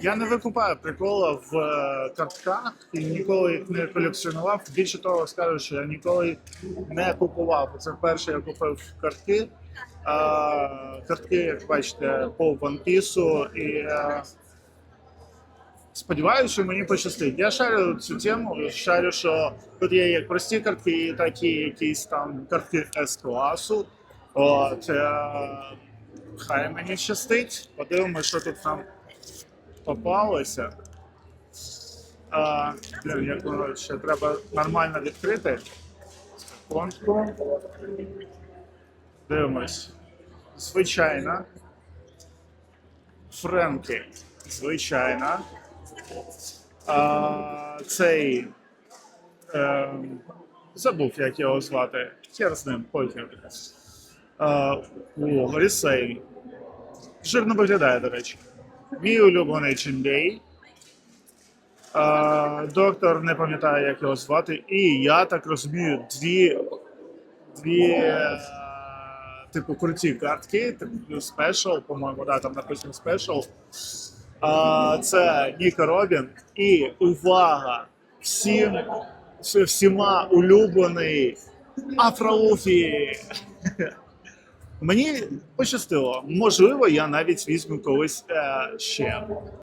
Я не викупаю прикола в е, картках і ніколи їх не колекціонував. Більше того, скажу, що я ніколи не купував. Це вперше я купив картки. А, картки, як бачите, по Piece. І е, сподіваюся, що мені пощастить. Я шарю цю тему, шарю, що тут є як прості картки, так і якісь там картки С-класу. От, е, хай мені щастить. Подивимося, що тут нам попалося. А, блін, як воно ще треба нормально відкрити. Секундку. Дивимось. Звичайна. Френки. Звичайна. А, цей. Е, забув, як його звати. Хер з ним, потім. О, Горісей. Жирно виглядає, до речі. Мій улюблений. А, доктор не пам'ятає, як його звати. І я так розумію, дві, дві е, типу круті картки, типу спешл, по-моєму, да, там написано спешл. А, це Ніка Робін. І увага! Всім, всіма улюблений Афролуфі. Мені пощастило. Можливо, я навіть візьму колись е, ще.